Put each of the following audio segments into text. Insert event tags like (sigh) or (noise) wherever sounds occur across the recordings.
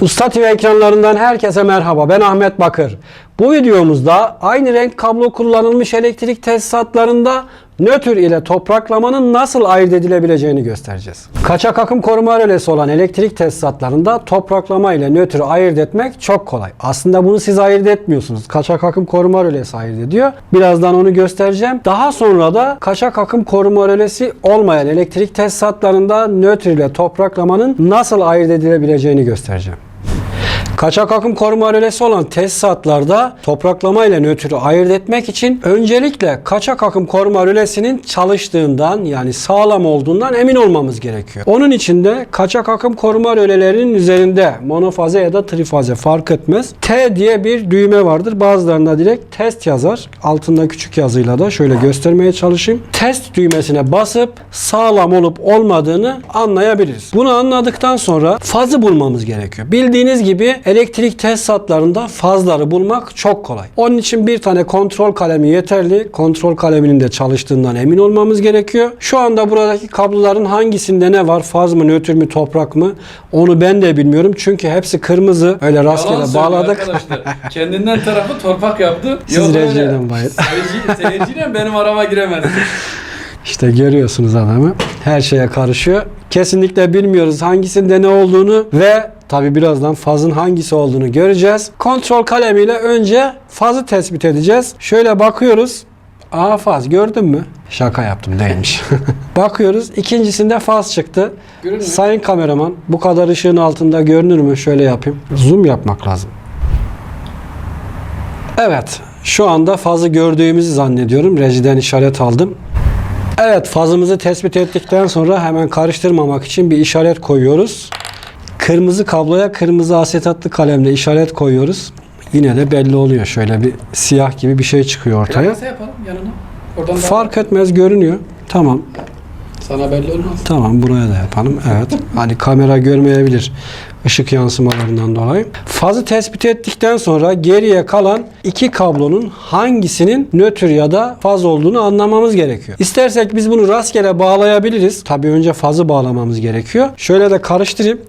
Usta TV ekranlarından herkese merhaba. Ben Ahmet Bakır. Bu videomuzda aynı renk kablo kullanılmış elektrik tesisatlarında nötr ile topraklamanın nasıl ayırt edilebileceğini göstereceğiz. Kaçak akım koruma rölesi olan elektrik tesisatlarında topraklama ile nötrü ayırt etmek çok kolay. Aslında bunu siz ayırt etmiyorsunuz. Kaçak akım koruma rölesi ayırt ediyor. Birazdan onu göstereceğim. Daha sonra da kaçak akım koruma rölesi olmayan elektrik tesisatlarında nötr ile topraklamanın nasıl ayırt edilebileceğini göstereceğim. Kaçak akım koruma rölesi olan tesisatlarda topraklama ile nötrü ayırt etmek için öncelikle kaçak akım koruma rölesinin çalıştığından yani sağlam olduğundan emin olmamız gerekiyor. Onun için de kaçak akım koruma rölelerinin üzerinde monofaze ya da trifaze fark etmez. T diye bir düğme vardır. Bazılarında direkt test yazar. Altında küçük yazıyla da şöyle göstermeye çalışayım. Test düğmesine basıp sağlam olup olmadığını anlayabiliriz. Bunu anladıktan sonra fazı bulmamız gerekiyor. Bildiğiniz gibi elektrik tesisatlarında fazları bulmak çok kolay. Onun için bir tane kontrol kalemi yeterli. Kontrol kaleminin de çalıştığından emin olmamız gerekiyor. Şu anda buradaki kabloların hangisinde ne var? Faz mı, nötr mü, toprak mı? Onu ben de bilmiyorum. Çünkü hepsi kırmızı. Öyle rastgele bağladık. Kendinden tarafı torpak yaptı. Siz. Recep'den bayır. Seyirci, seyirciyle benim arama giremedi. İşte görüyorsunuz adamı. Her şeye karışıyor. Kesinlikle bilmiyoruz hangisinde ne olduğunu ve tabi birazdan fazın hangisi olduğunu göreceğiz. Kontrol kalemiyle önce fazı tespit edeceğiz. Şöyle bakıyoruz. Aa faz gördün mü? Şaka yaptım değilmiş. (laughs) bakıyoruz. İkincisinde faz çıktı. Görünmüyor. Sayın kameraman bu kadar ışığın altında görünür mü? Şöyle yapayım. Zoom yapmak lazım. Evet. Şu anda fazı gördüğümüzü zannediyorum. Rejiden işaret aldım. Evet fazımızı tespit ettikten sonra hemen karıştırmamak için bir işaret koyuyoruz. Kırmızı kabloya kırmızı asetatlı kalemle işaret koyuyoruz. Yine de belli oluyor. Şöyle bir siyah gibi bir şey çıkıyor ortaya. Yapalım yanına? Oradan daha- Fark etmez görünüyor. Tamam. Sana belli olmaz. Tamam buraya da yapalım. Evet. (laughs) Hani kamera görmeyebilir ışık yansımalarından dolayı. Fazı tespit ettikten sonra geriye kalan iki kablonun hangisinin nötr ya da faz olduğunu anlamamız gerekiyor. İstersek biz bunu rastgele bağlayabiliriz. Tabii önce fazı bağlamamız gerekiyor. Şöyle de karıştırayım.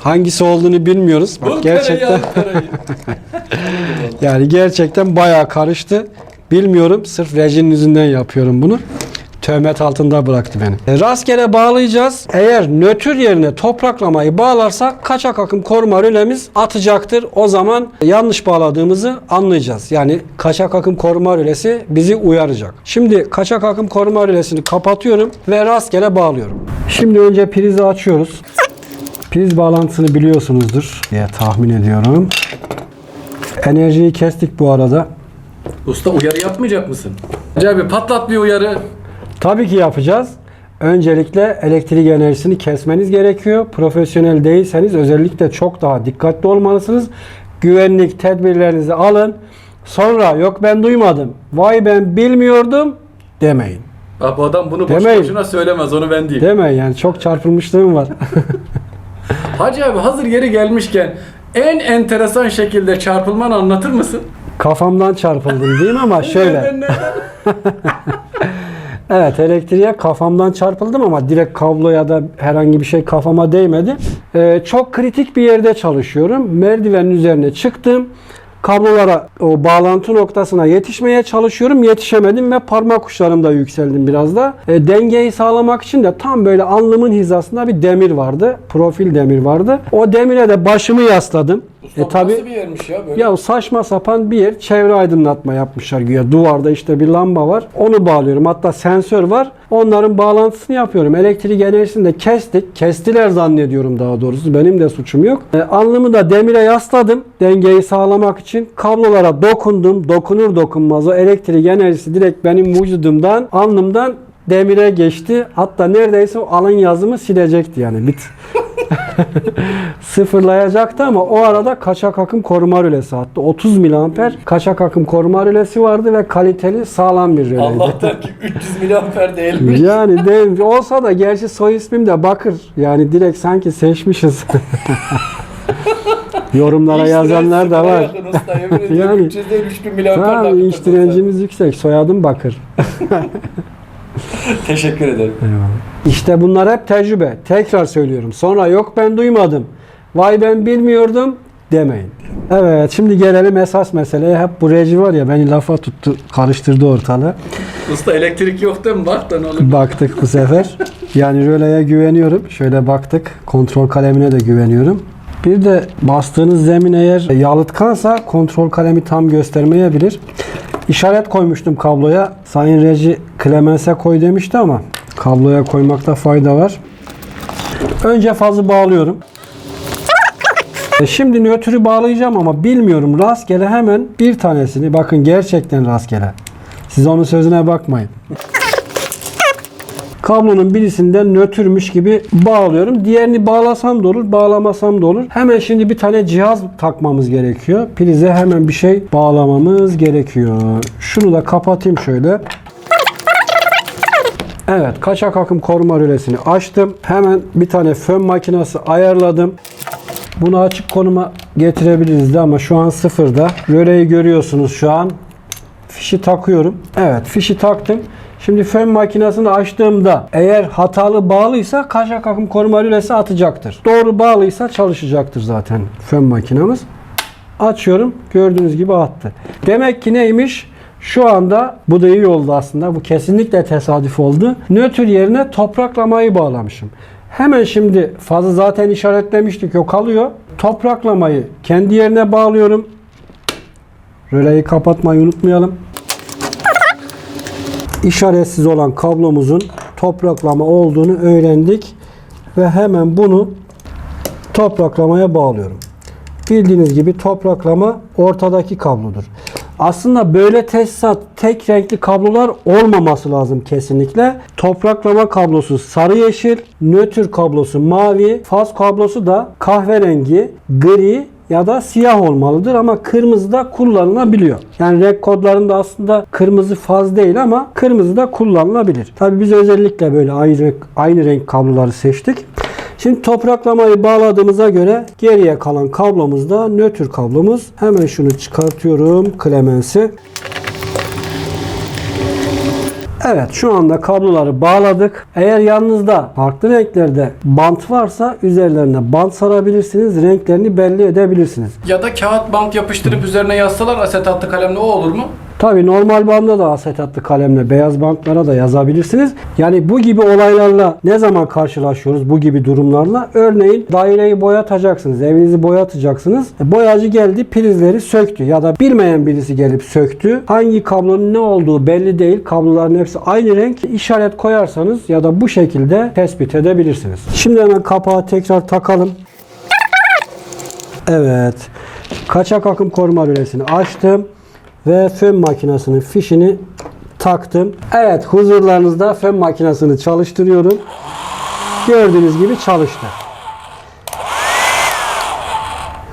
Hangisi olduğunu bilmiyoruz. Bak gerçekten karayı. (laughs) yani gerçekten bayağı karıştı. Bilmiyorum. Sırf rejinin yüzünden yapıyorum bunu. Töhmet altında bıraktı beni. E, rastgele bağlayacağız. Eğer nötr yerine topraklamayı bağlarsak kaçak akım koruma rölemiz atacaktır. O zaman yanlış bağladığımızı anlayacağız. Yani kaçak akım koruma rölesi bizi uyaracak. Şimdi kaçak akım koruma rölesini kapatıyorum ve rastgele bağlıyorum. Şimdi önce prizi açıyoruz. Priz bağlantısını biliyorsunuzdur diye tahmin ediyorum. Enerjiyi kestik bu arada. Usta uyarı yapmayacak mısın? Abi patlat bir uyarı. Tabii ki yapacağız. Öncelikle elektrik enerjisini kesmeniz gerekiyor. Profesyonel değilseniz özellikle çok daha dikkatli olmalısınız. Güvenlik tedbirlerinizi alın. Sonra yok ben duymadım. Vay ben bilmiyordum demeyin. Bak bu adam bunu boş Demeyin. boşuna söylemez onu ben değil. Demeyin yani çok çarpılmışlığım var. (laughs) Hacı abi hazır yeri gelmişken en enteresan şekilde çarpılmanı anlatır mısın? Kafamdan çarpıldım diyeyim ama (laughs) şöyle. Neden, neden? (laughs) Evet elektriğe kafamdan çarpıldım ama direkt kablo ya da herhangi bir şey kafama değmedi. Ee, çok kritik bir yerde çalışıyorum. Merdivenin üzerine çıktım. Kablolara o bağlantı noktasına yetişmeye çalışıyorum. Yetişemedim ve parmak uçlarımda yükseldim biraz da. E, dengeyi sağlamak için de tam böyle alnımın hizasında bir demir vardı. Profil demir vardı. O demire de başımı yasladım. Usta E tabi nasıl bir yermiş ya böyle? ya saçma sapan bir yer çevre aydınlatma yapmışlar güya. Duvarda işte bir lamba var. Onu bağlıyorum. Hatta sensör var. Onların bağlantısını yapıyorum. Elektrik enerjisini de kestik. Kestiler zannediyorum daha doğrusu. Benim de suçum yok. E, alnımı da demire yasladım. Dengeyi sağlamak için. Kablolara dokundum. Dokunur dokunmaz o elektrik enerjisi direkt benim vücudumdan, alnımdan demire geçti. Hatta neredeyse o alın yazımı silecekti yani. Bit. (laughs) (laughs) sıfırlayacaktı ama o arada kaçak akım koruma rölesi attı. 30 miliamper kaçak akım koruma rölesi vardı ve kaliteli sağlam bir röleydi. Allah'tan ki 300 miliamper değilmiş. Yani değil, olsa da gerçi soy ismim de Bakır. Yani direkt sanki seçmişiz. (laughs) Yorumlara yazanlar da var. (laughs) yani. Yani. 300 değil 3000 miliamper Tamam iş direncimiz yüksek. Soyadım Bakır. (laughs) Teşekkür ederim. İşte bunlar hep tecrübe. Tekrar söylüyorum. Sonra yok ben duymadım. vay ben bilmiyordum demeyin. Evet şimdi gelelim esas meseleye. Hep bu reji var ya beni lafa tuttu, karıştırdı ortalığı. Usta elektrik yok değil mi? Bak da ne olur. Baktık bu sefer. (laughs) Yani röleye güveniyorum. Şöyle baktık. Kontrol kalemine de güveniyorum. Bir de bastığınız zemin eğer yalıtkansa kontrol kalemi tam göstermeyebilir. İşaret koymuştum kabloya. Sayın Reji Clemens'e koy demişti ama kabloya koymakta fayda var. Önce fazı bağlıyorum. (laughs) E, Şimdi nötrü bağlayacağım ama bilmiyorum rastgele hemen bir tanesini bakın gerçekten rastgele. Siz onun sözüne bakmayın. Kablonun birisinden nötrmüş gibi bağlıyorum. Diğerini bağlasam da olur, bağlamasam da olur. Hemen şimdi bir tane cihaz takmamız gerekiyor. Prize hemen bir şey bağlamamız gerekiyor. Şunu da kapatayım şöyle. Evet, kaçak akım koruma rölesini açtım. Hemen bir tane fön makinesi ayarladım. Bunu açık konuma getirebiliriz de ama şu an sıfırda. Röleyi görüyorsunuz şu an. Fişi takıyorum. Evet fişi taktım. Şimdi fön makinesini açtığımda eğer hatalı bağlıysa kaçak akım koruma rölesi atacaktır. Doğru bağlıysa çalışacaktır zaten fön makinamız. Açıyorum. Gördüğünüz gibi attı. Demek ki neymiş? Şu anda bu da iyi oldu aslında. Bu kesinlikle tesadüf oldu. Nötr yerine topraklamayı bağlamışım. Hemen şimdi fazı zaten işaretlemiştik. O kalıyor. Topraklamayı kendi yerine bağlıyorum. Röleyi kapatmayı unutmayalım. İşaretsiz olan kablomuzun topraklama olduğunu öğrendik. Ve hemen bunu topraklamaya bağlıyorum. Bildiğiniz gibi topraklama ortadaki kablodur. Aslında böyle tesisat tek renkli kablolar olmaması lazım kesinlikle. Topraklama kablosu sarı yeşil, nötr kablosu mavi, faz kablosu da kahverengi, gri ya da siyah olmalıdır ama kırmızı da kullanılabiliyor. Yani renk kodlarında aslında kırmızı faz değil ama kırmızı da kullanılabilir. Tabii biz özellikle böyle aynı aynı renk kabloları seçtik. Şimdi topraklamayı bağladığımıza göre geriye kalan kablomuz da nötr kablomuz. Hemen şunu çıkartıyorum Clemens'i. Evet şu anda kabloları bağladık. Eğer yanınızda farklı renklerde bant varsa üzerlerine bant sarabilirsiniz. Renklerini belli edebilirsiniz. Ya da kağıt bant yapıştırıp üzerine yazsalar asetatlı kalemle o olur mu? Tabi normal banda da asetatlı kalemle beyaz bantlara da yazabilirsiniz. Yani bu gibi olaylarla ne zaman karşılaşıyoruz bu gibi durumlarla? Örneğin daireyi boyatacaksınız, evinizi boyatacaksınız. E, Boyacı geldi prizleri söktü ya da bilmeyen birisi gelip söktü. Hangi kablonun ne olduğu belli değil. Kabloların hepsi aynı renk. İşaret koyarsanız ya da bu şekilde tespit edebilirsiniz. Şimdi hemen kapağı tekrar takalım. Evet. Kaçak akım koruma rölesini açtım ve fön makinesinin fişini taktım. Evet huzurlarınızda fön makinesini çalıştırıyorum. Gördüğünüz gibi çalıştı.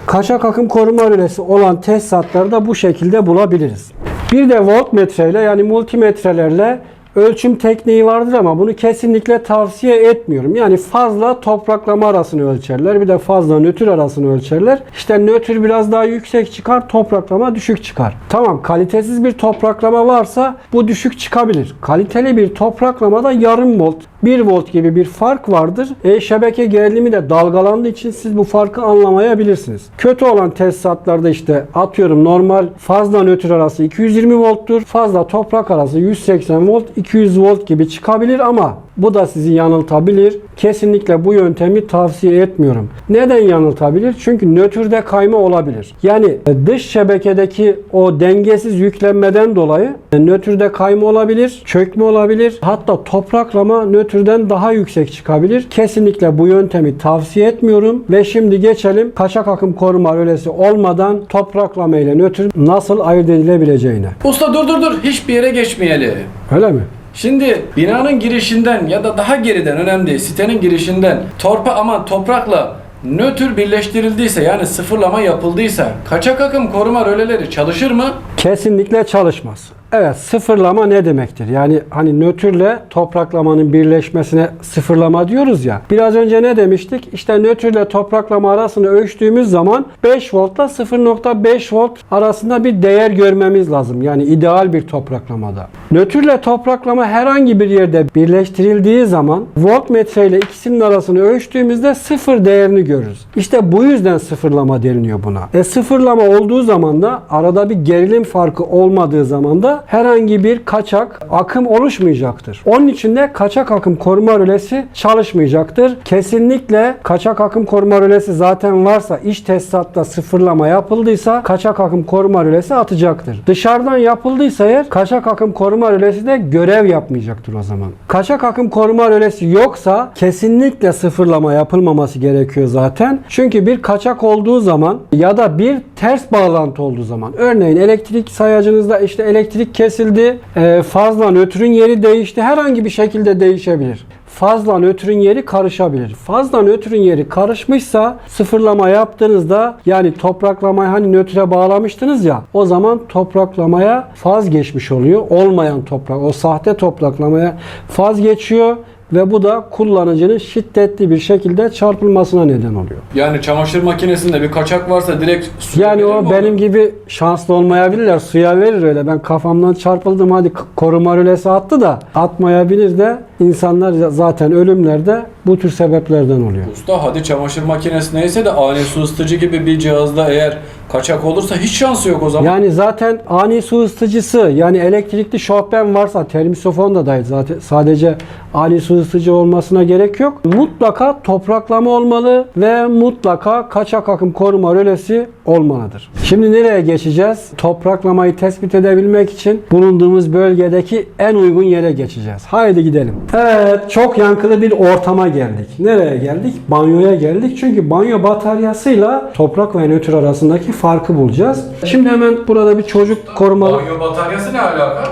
Kaçak akım koruma rölesi olan tesisatları da bu şekilde bulabiliriz. Bir de voltmetreyle yani multimetrelerle ölçüm tekniği vardır ama bunu kesinlikle tavsiye etmiyorum. Yani fazla topraklama arasını ölçerler. Bir de fazla nötr arasını ölçerler. İşte nötr biraz daha yüksek çıkar, topraklama düşük çıkar. Tamam kalitesiz bir topraklama varsa bu düşük çıkabilir. Kaliteli bir topraklamada yarım volt, 1 volt gibi bir fark vardır. E, şebeke gerilimi de dalgalandığı için siz bu farkı anlamayabilirsiniz. Kötü olan tesisatlarda işte atıyorum normal fazla nötr arası 220 volttur. Fazla toprak arası 180 volt, 200 volt gibi çıkabilir ama bu da sizi yanıltabilir. Kesinlikle bu yöntemi tavsiye etmiyorum. Neden yanıltabilir? Çünkü nötrde kayma olabilir. Yani dış şebekedeki o dengesiz yüklenmeden dolayı nötrde kayma olabilir, çökme olabilir. Hatta topraklama nötrden daha yüksek çıkabilir. Kesinlikle bu yöntemi tavsiye etmiyorum. Ve şimdi geçelim kaçak akım koruma rölesi olmadan topraklama ile nötr nasıl ayırt edilebileceğine. Usta dur dur dur hiçbir yere geçmeyelim. Öyle mi? Şimdi binanın girişinden ya da daha geriden önemli değil sitenin girişinden torpa aman toprakla nötr birleştirildiyse yani sıfırlama yapıldıysa kaçak akım koruma röleleri çalışır mı? Kesinlikle çalışmaz. Evet sıfırlama ne demektir? Yani hani nötrle topraklamanın birleşmesine sıfırlama diyoruz ya. Biraz önce ne demiştik? İşte nötrle topraklama arasını ölçtüğümüz zaman 5 voltla 0.5 volt arasında bir değer görmemiz lazım. Yani ideal bir topraklamada. Nötrle topraklama herhangi bir yerde birleştirildiği zaman voltmetre ile ikisinin arasını ölçtüğümüzde sıfır değerini görürüz. İşte bu yüzden sıfırlama deniliyor buna. E sıfırlama olduğu zaman da arada bir gerilim farkı olmadığı zaman da herhangi bir kaçak akım oluşmayacaktır. Onun için de kaçak akım koruma rölesi çalışmayacaktır. Kesinlikle kaçak akım koruma rölesi zaten varsa iç tesisatta sıfırlama yapıldıysa kaçak akım koruma rölesi atacaktır. Dışarıdan yapıldıysa eğer kaçak akım koruma rölesi de görev yapmayacaktır o zaman. Kaçak akım koruma rölesi yoksa kesinlikle sıfırlama yapılmaması gerekiyor zaten. Çünkü bir kaçak olduğu zaman ya da bir ters bağlantı olduğu zaman örneğin elektrik sayacınızda işte elektrik kesildi, e, fazla nötrün yeri değişti. Herhangi bir şekilde değişebilir. Fazla nötrün yeri karışabilir. Fazla nötrün yeri karışmışsa sıfırlama yaptığınızda yani topraklamayı hani nötre bağlamıştınız ya o zaman topraklamaya faz geçmiş oluyor. Olmayan toprak o sahte topraklamaya faz geçiyor ve bu da kullanıcının şiddetli bir şekilde çarpılmasına neden oluyor. Yani çamaşır makinesinde bir kaçak varsa direkt suya Yani verir mi o benim gibi şanslı olmayabilirler. Suya verir öyle. Ben kafamdan çarpıldım hadi k- koruma rölesi attı da atmayabilir de insanlar zaten ölümlerde bu tür sebeplerden oluyor. Usta hadi çamaşır makinesi neyse de ani su ısıtıcı gibi bir cihazda eğer kaçak olursa hiç şansı yok o zaman. Yani zaten ani su ısıtıcısı yani elektrikli şofben varsa termisofon da dahil zaten sadece ani su ısıtıcı olmasına gerek yok. Mutlaka topraklama olmalı ve mutlaka kaçak akım koruma rölesi olmalıdır. Şimdi nereye geçeceğiz? Topraklamayı tespit edebilmek için bulunduğumuz bölgedeki en uygun yere geçeceğiz. Haydi gidelim. Evet çok yankılı bir ortama geldik. Nereye geldik? Banyoya geldik. Çünkü banyo bataryasıyla toprak ve nötr arasındaki farkı bulacağız. Şimdi hemen burada bir çocuk korumalı... Banyo bataryası ne alaka?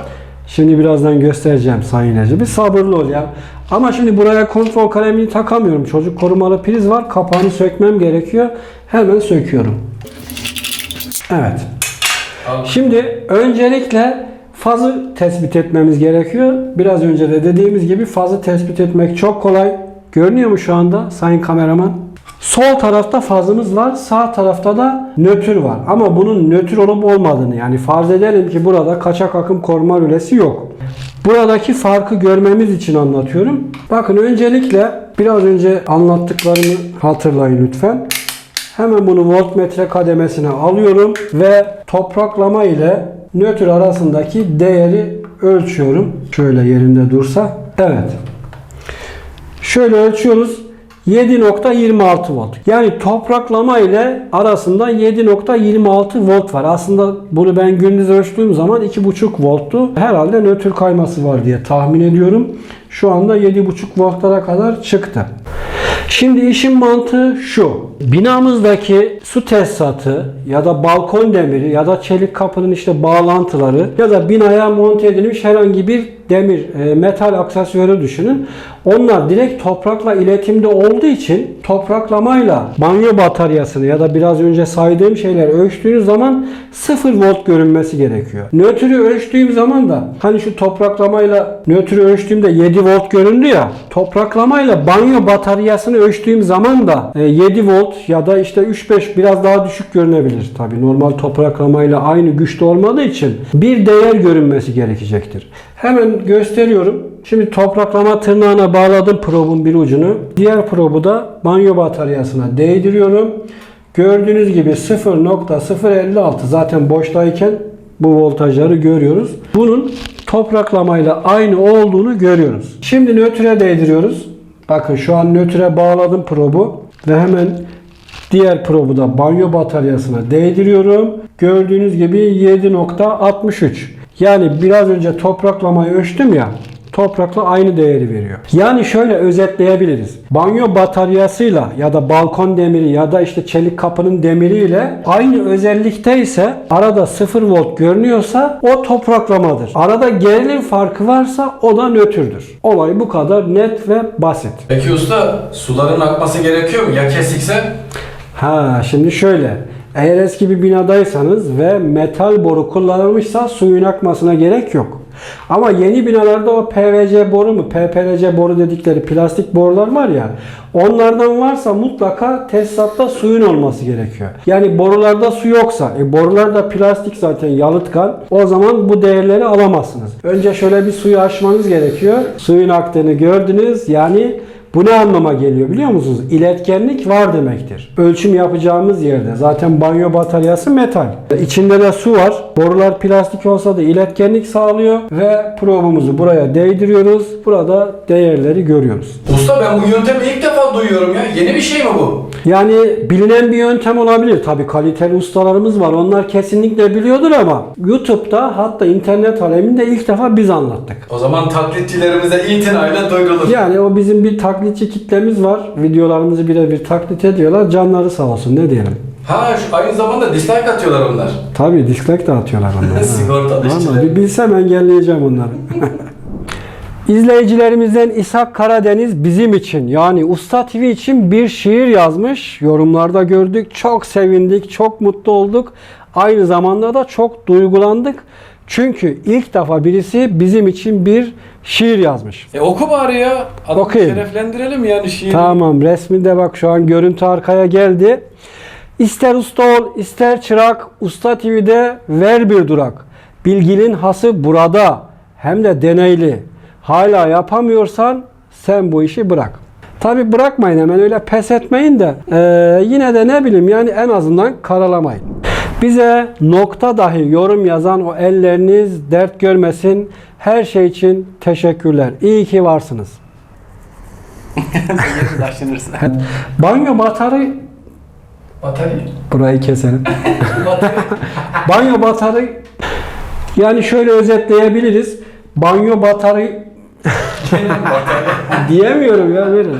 Şimdi birazdan göstereceğim Sayın Ece. Bir sabırlı ol ya. Ama şimdi buraya kontrol kalemini takamıyorum. Çocuk korumalı priz var. Kapağını sökmem gerekiyor. Hemen söküyorum. Evet. Şimdi öncelikle fazı tespit etmemiz gerekiyor. Biraz önce de dediğimiz gibi fazı tespit etmek çok kolay. Görünüyor mu şu anda sayın kameraman? Sol tarafta fazımız var, sağ tarafta da nötr var. Ama bunun nötr olup olmadığını yani farz edelim ki burada kaçak akım koruma rölesi yok. Buradaki farkı görmemiz için anlatıyorum. Bakın öncelikle biraz önce anlattıklarımı hatırlayın lütfen. Hemen bunu voltmetre kademesine alıyorum ve topraklama ile nötr arasındaki değeri ölçüyorum. Şöyle yerinde dursa. Evet. Şöyle ölçüyoruz. 7.26 volt. Yani topraklama ile arasında 7.26 volt var. Aslında bunu ben gündüz ölçtüğüm zaman 2.5 volttu. Herhalde nötr kayması var diye tahmin ediyorum. Şu anda 7.5 voltlara kadar çıktı. Şimdi işin mantığı şu. Binamızdaki su tesisatı ya da balkon demiri ya da çelik kapının işte bağlantıları ya da binaya monte edilmiş herhangi bir demir, e, metal aksesuarı düşünün. Onlar direkt toprakla iletimde olduğu için topraklamayla banyo bataryasını ya da biraz önce saydığım şeyler ölçtüğünüz zaman 0 volt görünmesi gerekiyor. Nötrü ölçtüğüm zaman da hani şu topraklamayla nötrü ölçtüğümde 7 volt göründü ya. Topraklamayla banyo bataryasını ölçtüğüm zaman da e, 7 volt ya da işte 3-5 biraz daha düşük görünebilir. Tabi normal topraklamayla aynı güçte olmadığı için bir değer görünmesi gerekecektir. Hemen gösteriyorum. Şimdi topraklama tırnağına bağladım probun bir ucunu. Diğer probu da banyo bataryasına değdiriyorum. Gördüğünüz gibi 0.056 zaten boştayken bu voltajları görüyoruz. Bunun topraklamayla aynı olduğunu görüyoruz. Şimdi nötre değdiriyoruz. Bakın şu an nötre bağladım probu ve hemen diğer probu da banyo bataryasına değdiriyorum. Gördüğünüz gibi 7.63. Yani biraz önce topraklamayı ölçtüm ya toprakla aynı değeri veriyor. Yani şöyle özetleyebiliriz. Banyo bataryasıyla ya da balkon demiri ya da işte çelik kapının demiriyle aynı özellikte ise arada 0 volt görünüyorsa o topraklamadır. Arada gerilim farkı varsa o da nötrdür. Olay bu kadar net ve basit. Peki usta suların akması gerekiyor mu? Ya kesikse? Ha şimdi şöyle. Eğer eski bir binadaysanız ve metal boru kullanılmışsa suyun akmasına gerek yok. Ama yeni binalarda o PVC boru mu, PPLC boru dedikleri plastik borular var ya, onlardan varsa mutlaka tesisatta suyun olması gerekiyor. Yani borularda su yoksa, e borular da plastik zaten yalıtkan, o zaman bu değerleri alamazsınız. Önce şöyle bir suyu aşmanız gerekiyor. Suyun aktığını gördünüz, yani bu ne anlama geliyor biliyor musunuz? İletkenlik var demektir. Ölçüm yapacağımız yerde zaten banyo bataryası metal. İçinde de su var. Borular plastik olsa da iletkenlik sağlıyor ve probumuzu buraya değdiriyoruz. Burada değerleri görüyoruz. Usta ben bu yöntemi ilk defa duyuyorum ya. Yeni bir şey mi bu? Yani bilinen bir yöntem olabilir. Tabii kaliteli ustalarımız var. Onlar kesinlikle biliyordur ama YouTube'da hatta internet aleminde ilk defa biz anlattık. O zaman taklitçilerimize itinayla duyurulur. Yani o bizim bir taklitçi kitlemiz var. Videolarımızı birebir taklit ediyorlar. Canları sağ olsun ne diyelim. Ha şu aynı zamanda dislike atıyorlar onlar. Tabii dislike de atıyorlar onlar. (laughs) Sigortalı işçiler. bir bilsem engelleyeceğim onları. (laughs) İzleyicilerimizden İshak Karadeniz bizim için yani Usta TV için bir şiir yazmış. Yorumlarda gördük. Çok sevindik, çok mutlu olduk. Aynı zamanda da çok duygulandık. Çünkü ilk defa birisi bizim için bir şiir yazmış. E oku bari ya. Adamı Okuyayım. şereflendirelim yani şiiri. Tamam resminde bak şu an görüntü arkaya geldi. İster usta ol ister çırak Usta TV'de ver bir durak. Bilginin hası burada hem de deneyli. Hala yapamıyorsan sen bu işi bırak. Tabi bırakmayın hemen öyle pes etmeyin de eee, yine de ne bileyim yani en azından karalamayın. Bize nokta dahi yorum yazan o elleriniz dert görmesin. Her şey için teşekkürler. İyi ki varsınız. (laughs) Banyo batarı Batarya. burayı keselim. (laughs) Banyo batarı yani şöyle özetleyebiliriz. Banyo batarı. (laughs) diyemiyorum ya verin.